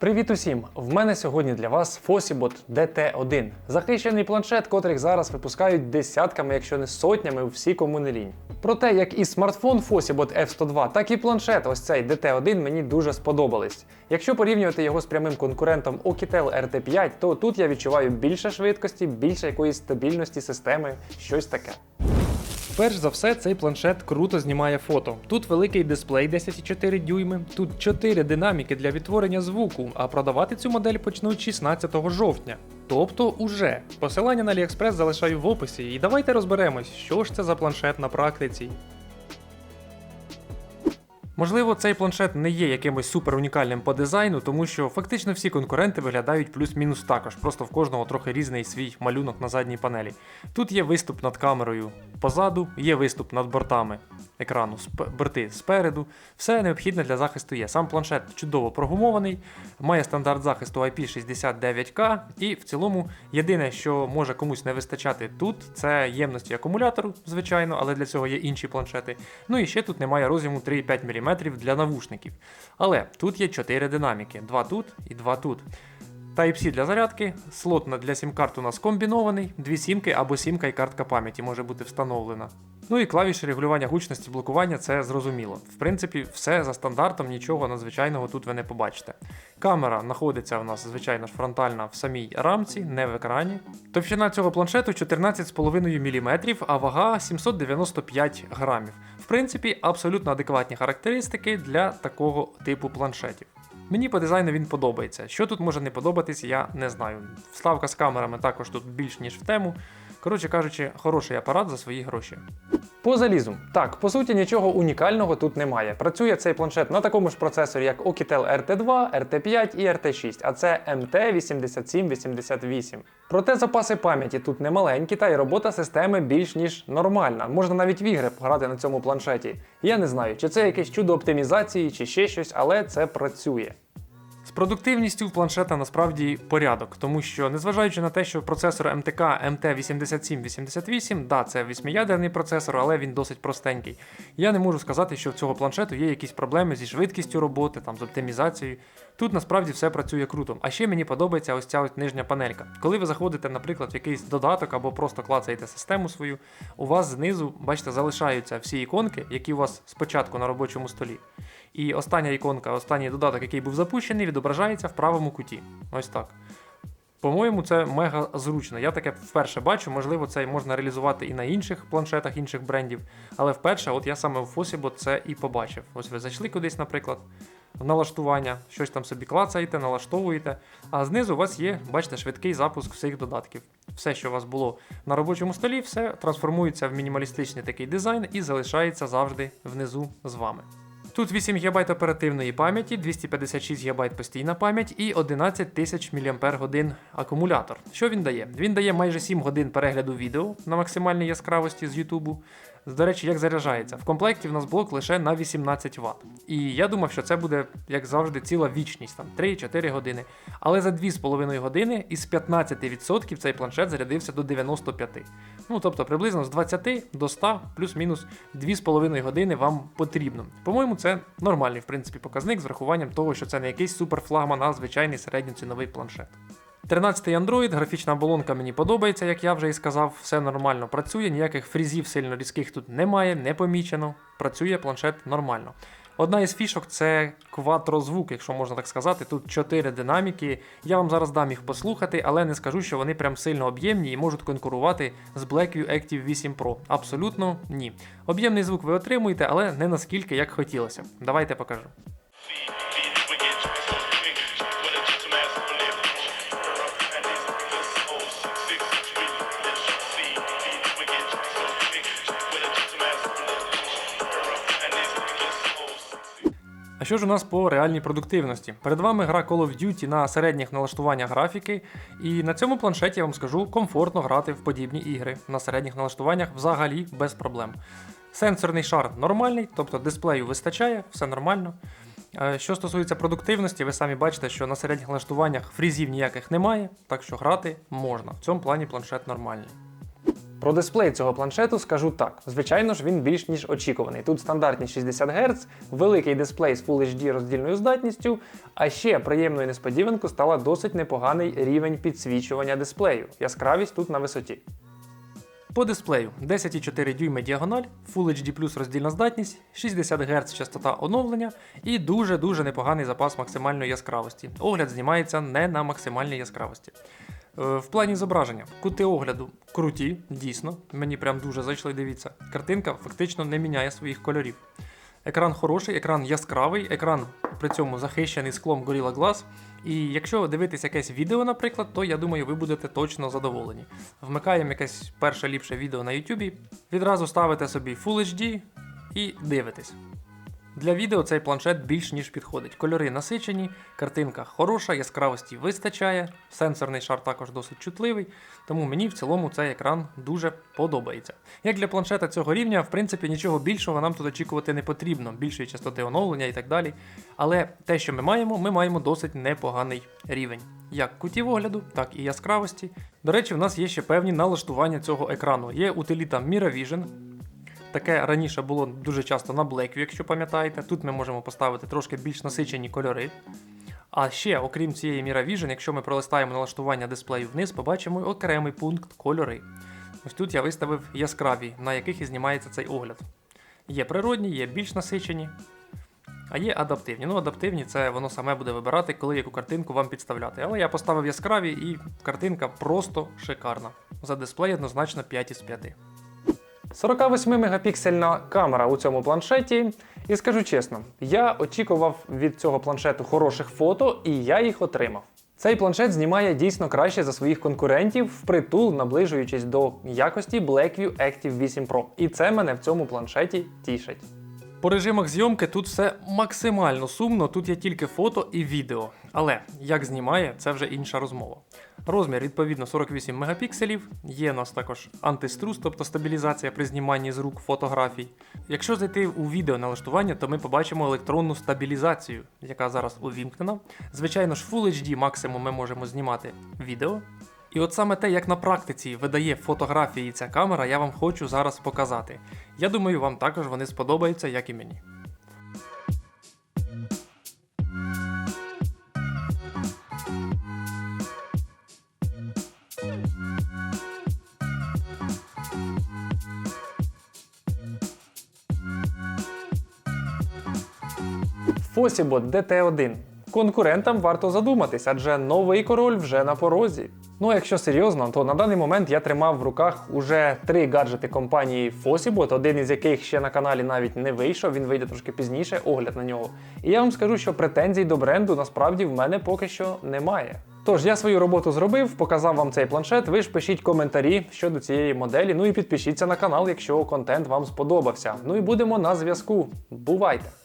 Привіт усім! В мене сьогодні для вас Fosibot DT1. Захищений планшет, котрих зараз випускають десятками, якщо не сотнями, всі кому не лінь. Проте, як і смартфон Fosibot F102, так і планшет, ось цей DT1 мені дуже сподобались. Якщо порівнювати його з прямим конкурентом Oukitel RT5, то тут я відчуваю більше швидкості, більше якоїсь стабільності системи, щось таке. Перш за все, цей планшет круто знімає фото. Тут великий дисплей 10,4 дюйми, тут 4 динаміки для відтворення звуку, а продавати цю модель почнуть 16 жовтня. Тобто уже. Посилання на AliExpress залишаю в описі, і давайте розберемось, що ж це за планшет на практиці. Можливо, цей планшет не є якимось супер унікальним по дизайну, тому що фактично всі конкуренти виглядають плюс-мінус також, просто в кожного трохи різний свій малюнок на задній панелі. Тут є виступ над камерою позаду, є виступ над бортами екрану, сп- борти спереду. Все необхідне для захисту є. Сам планшет чудово прогумований, має стандарт захисту IP69K, і в цілому єдине, що може комусь не вистачати тут, це ємності акумулятору, звичайно, але для цього є інші планшети. Ну і ще тут немає роз'єму 3,5 мм для навушників. Але тут є 4 динаміки: 2 тут і 2 тут. Type-C для зарядки, слот для сім-карт у нас комбінований, дві сімки або сімка і картка пам'яті може бути встановлена. Ну і клавіші регулювання гучності блокування це зрозуміло. В принципі, все за стандартом, нічого надзвичайного тут ви не побачите. Камера знаходиться у нас, звичайно ж, фронтальна в самій рамці, не в екрані. Товщина цього планшету 14,5 мм, а вага 795 грамів. Принципі, абсолютно адекватні характеристики для такого типу планшетів. Мені по дизайну він подобається. Що тут може не подобатись, я не знаю. Вставка з камерами також тут більш ніж в тему. Коротше кажучи, хороший апарат за свої гроші. По залізу. Так, по суті, нічого унікального тут немає. Працює цей планшет на такому ж процесорі, як Oukitel RT2, RT5 і RT6, а це MT8788. Проте запаси пам'яті тут немаленькі, та й робота системи більш ніж нормальна. Можна навіть в ігри грати на цьому планшеті. Я не знаю, чи це якесь чудо оптимізації, чи ще щось, але це працює. Продуктивністю в планшета насправді порядок, тому що, незважаючи на те, що процесор МТК MT8788, да, це восьмиядерний процесор, але він досить простенький. Я не можу сказати, що в цього планшету є якісь проблеми зі швидкістю роботи, там, з оптимізацією. Тут насправді все працює круто. А ще мені подобається ось ця ось нижня панелька. Коли ви заходите, наприклад, в якийсь додаток або просто клацаєте систему свою, у вас знизу, бачите, залишаються всі іконки, які у вас спочатку на робочому столі. І остання іконка, останній додаток, який був запущений, відображається в правому куті. Ось так. По-моєму, це мега зручно. Я таке вперше бачу, можливо, це можна реалізувати і на інших планшетах інших брендів. Але вперше, от я саме в Fosibot це і побачив. Ось ви зайшли кудись, наприклад, налаштування, щось там собі клацаєте, налаштовуєте. А знизу у вас є, бачите, швидкий запуск всіх додатків. Все, що у вас було на робочому столі, все трансформується в мінімалістичний такий дизайн і залишається завжди внизу з вами. Тут 8 ГБ оперативної пам'яті, 256 ГБ постійна пам'ять і 11 тисяч мАч акумулятор. Що він дає? Він дає майже 7 годин перегляду відео на максимальній яскравості з Ютубу. До речі, як заряджається? В комплекті в нас блок лише на 18 Вт. І я думав, що це буде, як завжди, ціла вічність, там 3-4 години. Але за 2,5 години із 15% цей планшет зарядився до 95%. Ну тобто приблизно з 20 до 100 плюс-мінус 2,5 години вам потрібно. По-моєму, це нормальний в принципі показник з врахуванням того, що це не якийсь суперфлагман, а звичайний середньоціновий планшет. 13-й Android, графічна оболонка мені подобається, як я вже і сказав, все нормально працює, ніяких фрізів сильно різких тут немає, не помічено. Працює планшет нормально. Одна із фішок це кватрозвук, якщо можна так сказати. Тут 4 динаміки. Я вам зараз дам їх послухати, але не скажу, що вони прям сильно об'ємні і можуть конкурувати з Blackview Active 8 Pro. Абсолютно ні. Об'ємний звук ви отримуєте, але не наскільки, як хотілося. Давайте покажу. А що ж у нас по реальній продуктивності? Перед вами гра Call of Duty на середніх налаштуваннях графіки, і на цьому планшеті я вам скажу комфортно грати в подібні ігри на середніх налаштуваннях взагалі без проблем. Сенсорний шар нормальний, тобто дисплею вистачає, все нормально. Е, Що стосується продуктивності, ви самі бачите, що на середніх налаштуваннях фрізів ніяких немає, так що грати можна. В цьому плані планшет нормальний. Про дисплей цього планшету скажу так. Звичайно ж, він більш ніж очікуваний. Тут стандартні 60 Гц, великий дисплей з Full HD роздільною здатністю, а ще приємною несподіванкою стала досить непоганий рівень підсвічування дисплею. Яскравість тут на висоті. По дисплею 10,4 дюйми діагональ, Full HD Plus роздільна здатність, 60 Гц частота оновлення і дуже-дуже непоганий запас максимальної яскравості. Огляд знімається не на максимальній яскравості. Е, В плані зображення, кути огляду круті, дійсно, мені прям дуже зайшли, дивіться. Картинка фактично не міняє своїх кольорів. Екран хороший, екран яскравий, екран при цьому захищений склом Gorilla Glass. І якщо дивитись якесь відео, наприклад, то я думаю, ви будете точно задоволені. Вмикаємо якесь перше ліпше відео на YouTube, відразу ставите собі Full HD і дивитесь. Для відео цей планшет більш ніж підходить. Кольори насичені, картинка хороша, яскравості вистачає, сенсорний шар також досить чутливий, тому мені в цілому цей екран дуже подобається. Як для планшета цього рівня, в принципі, нічого більшого нам тут очікувати не потрібно, більшої частоти оновлення і так далі. Але те, що ми маємо, ми маємо досить непоганий рівень. Як кутів огляду, так і яскравості. До речі, в нас є ще певні налаштування цього екрану. Є утиліта MiraVision, Таке раніше було дуже часто на Blackview, якщо пам'ятаєте. Тут ми можемо поставити трошки більш насичені кольори. А ще, окрім цієї MiraVision, якщо ми пролистаємо налаштування дисплею вниз, побачимо окремий пункт кольори. Ось тут я виставив яскраві, на яких і знімається цей огляд. Є природні, є більш насичені, а є адаптивні. Ну, адаптивні це воно саме буде вибирати, коли яку картинку вам підставляти. Але я поставив яскраві і картинка просто шикарна. За дисплей однозначно 5 із 5. 48-мегапіксельна камера у цьому планшеті. І скажу чесно, я очікував від цього планшету хороших фото, і я їх отримав. Цей планшет знімає дійсно краще за своїх конкурентів, впритул наближуючись до якості Blackview Active 8 Pro. І це мене в цьому планшеті тішить. По режимах зйомки тут все максимально сумно, тут є тільки фото і відео. Але як знімає, це вже інша розмова. Розмір відповідно 48 мегапікселів. Є у нас також антиструс, тобто стабілізація при зніманні з рук фотографій. Якщо зайти у відео налаштування, то ми побачимо електронну стабілізацію, яка зараз увімкнена. Звичайно ж, Full HD максимум ми можемо знімати відео. І от саме те, як на практиці видає фотографії ця камера, я вам хочу зараз показати. Я думаю, вам також вони сподобаються, як і мені. Fosibot DT1. Конкурентам варто задуматись, адже новий король вже на порозі. Ну, а якщо серйозно, то на даний момент я тримав в руках уже три гаджети компанії Fosibot, один із яких ще на каналі навіть не вийшов, він вийде трошки пізніше, огляд на нього. І я вам скажу, що претензій до бренду насправді в мене поки що немає. Тож я свою роботу зробив, показав вам цей планшет. Ви ж пишіть коментарі щодо цієї моделі. Ну і підпишіться на канал, якщо контент вам сподобався. Ну і будемо на зв'язку. Бувайте!